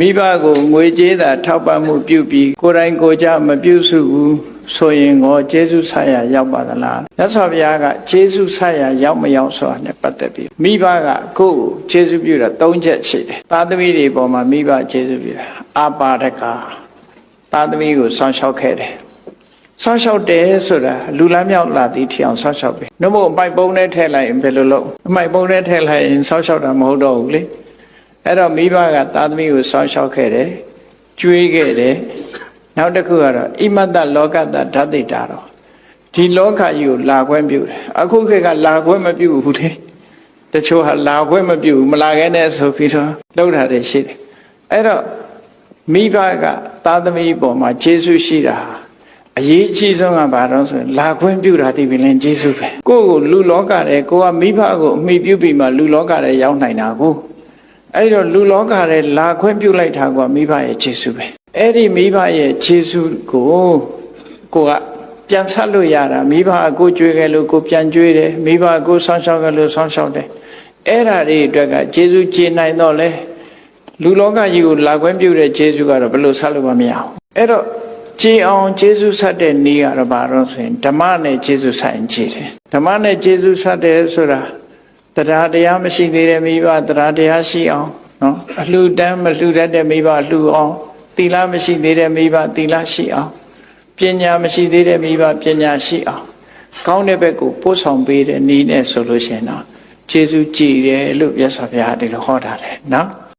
မိဘကိုငွေကြေးသာထောက်ပံ့မှုပြုပြီးကိုယ်တိုင်ကိုယ်ကြမပြုစုဘူးဆိုရင်ကိုကျေးဇူးဆရာရောက်ပါသလားမြတ်စွာဘုရားကကျေးဇူးဆရာရောက်မရောက်ဆိုတာနဲ့ပတ်သက်ပြီးမိဘကကိုယ့်ကိုကျေးဇူးပြုတာ၃ချက်ရှိတယ်သားသမီးတွေပေါ်မှာမိဘကျေးဇူးပြုတာအာပါဒကသားသမီးကိုစောင့်ရှောက်ခဲ့တယ်ဆောက်ရှောက်တယ်ဆိုတာလူလမ်းမြောက်လာသည်ထီအောင်ဆောက်ရှောက်ပဲနှုတ်မို့အမိုက်ပုံးနဲ့ထည့်လိုက်ရင်ဘယ်လိုလုပ်အမိုက်ပုံးနဲ့ထည့်လိုက်ရင်ဆောက်ရှောက်တာမဟုတ်တော့ဘူးလေ အဲ့တော့မိဘကသားသမီးကိုဆောက်ရှောက်ခဲ့တယ်ကျွေးခဲ့တယ်နောက်တစ်ခုကတော့ဣမတ္တလောကတ္တဓာတိတာတော့ဒီလောကကြီးကိုလာခွင့်ပြုတယ်အခုခေတ်ကလာခွင့်မပြုဘူးလေတချို့ဟာလာခွင့်မပြုဘူးမလာခဲ့နဲ့ဆိုပြီးတော့လှုပ်တာတွေရှိတယ်အဲ့တော့မိဘကသားသမီးပေါ်မှာကျေးဇူးရှိတာဟာအရေးအကြီးဆုံးကဘာတော့ဆိုရင်လာခွင့်ပြုတာဒီပင်လည်းကျေးဇူးပဲကိုယ့်ကိုလူလောကတဲ့ကိုကမိဘကိုအမိပြုပြီးမှလူလောကတဲ့ရောက်နိုင်တာကို အဲ့တော့လူလောကတဲ့လာခွင့်ပြုလိုက်တာကမိဘရဲ့ကျေးဇူးပဲအဲ့ဒီမိဘရဲ့ကျေးဇူးကိုကိုကပြန်ဆက်လို့ရတာမိဘအကိုကြွေးခဲ့လို့ကိုပြန်ကြွေးတယ်မိဘအကိုဆောင်းရှောက်ခဲ့လို့ဆောင်းရှောက်တယ်အဲ့ဓာတွေအတွက်ကကျေးဇူးကျေနိုင်တော့လဲလူလောကကြီးကိုလာခွင့်ပြုတဲ့ကျေးဇူးကတော့ဘယ်လိုဆက်လို့မမရအောင်အဲ့တော့ကြည်အောင်ကျေးဇူးဆက်တဲ့နည်းကတော့ဘာလို့ဆိုရင်ဓမ္မနဲ့ကျေးဇူးဆက်ရင်ကြည်တယ်ဓမ္မနဲ့ကျေးဇူးဆက်တယ်ဆိုတာ တရားတရားမရှိသေးတဲ့မိဘတရားတရားရှိအောင်နော်အလှူတန်းမလှူတတ်တဲ့မိဘလှူအောင်သီလမရှိသေးတဲ့မိဘသီလရှိအောင်ပညာမရှိသေးတဲ့မိဘပညာရှိအောင်ကောင်းတဲ့ဘက်ကိုပို့ဆောင်ပေးတဲ့နည်းနဲ့ဆိုလို့ရှိရင်တော့ကျေးဇူးကြည်တယ်လို့မြတ်စွာဘုရားဒီလိုဟောထားတယ်နော်